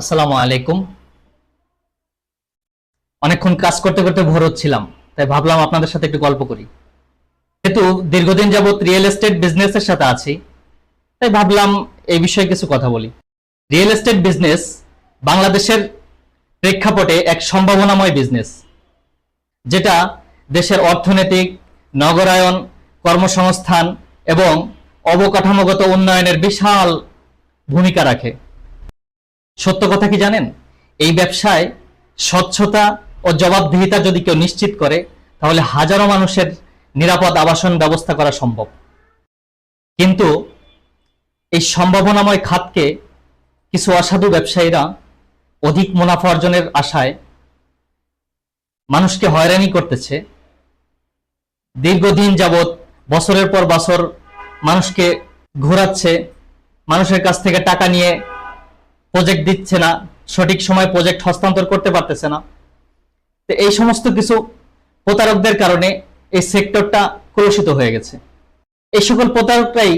আসসালামু আলাইকুম। অনেকক্ষণ কাজ করতে করতে ভোর হচ্ছিলাম, তাই ভাবলাম আপনাদের সাথে একটু গল্প করি। যেহেতু দীর্ঘদিন যাবৎ রিয়েল এস্টেট বিজনেসের সাথে আছি, তাই ভাবলাম এই বিষয়ে কিছু কথা বলি। রিয়েল এস্টেট বিজনেস বাংলাদেশের প্রেক্ষাপটে এক সম্ভাবনাময় বিজনেস, যেটা দেশের অর্থনৈতিক, নগরায়ন, কর্মসংস্থান এবং অবকাঠামোগত উন্নয়নের বিশাল ভূমিকা রাখে। সত্য কথা কি জানেন? এই ব্যবসায় স্বচ্ছতা ও জবাবদিহিতা যদি কেউ নিশ্চিত করে, তাহলে হাজারো মানুষের নিরাপদ আবাসন ব্যবস্থা করা সম্ভব। কিন্তু এই সম্ভাবনাময় খাতকে কিছু অসাধু ব্যবসায়ীরা অধিক মুনাফা অর্জনের আশায় মানুষকে হয়রানি করতেছে। দীর্ঘদিন যাবৎ বছরের পর বছর মানুষকে ঘোরাচ্ছে, মানুষের কাছ থেকে টাকা নিয়ে প্রজেক্ট দিচ্ছে না, সঠিক সময় প্রজেক্ট হস্তান্তর করতে পারতেছে না। তো এই সমস্ত কিছু প্রতারকদের কারণে এই সেক্টরটা কলুষিত হয়ে গেছে। এই সকল প্রতারকরাই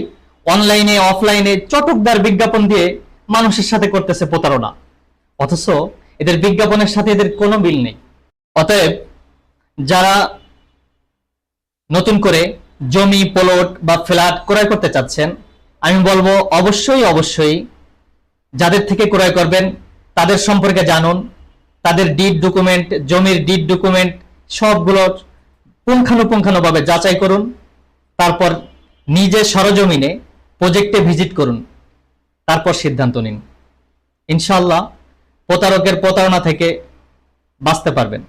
অনলাইনে অফলাইনে চটকদার বিজ্ঞাপন দিয়ে মানুষের সাথে করতেছে প্রতারণা। অথচ এদের বিজ্ঞাপনের সাথে এদের কোনো বিল নেই। অতএব যারা নতুন করে জমি প্লট বা ফ্ল্যাট ক্রয় করতে চাচ্ছেন, আমি বলব অবশ্যই অবশ্যই যাদের থেকে ক্রয় করবেন, তাদের সম্পর্কে জানুন, তাদের ডিড ডকুমেন্ট জমির ডিড ডকুমেন্ট সবগুলো পুঙ্খানুপুঙ্খানুভাবে যাচাই করুন, তারপর নিজে সরজমিনে প্রজেক্টে ভিজিট করুন, তারপর সিদ্ধান্ত নিন। ইনশাল্লাহ প্রতারকের প্রতারণা থেকে বাঁচতে পারবেন।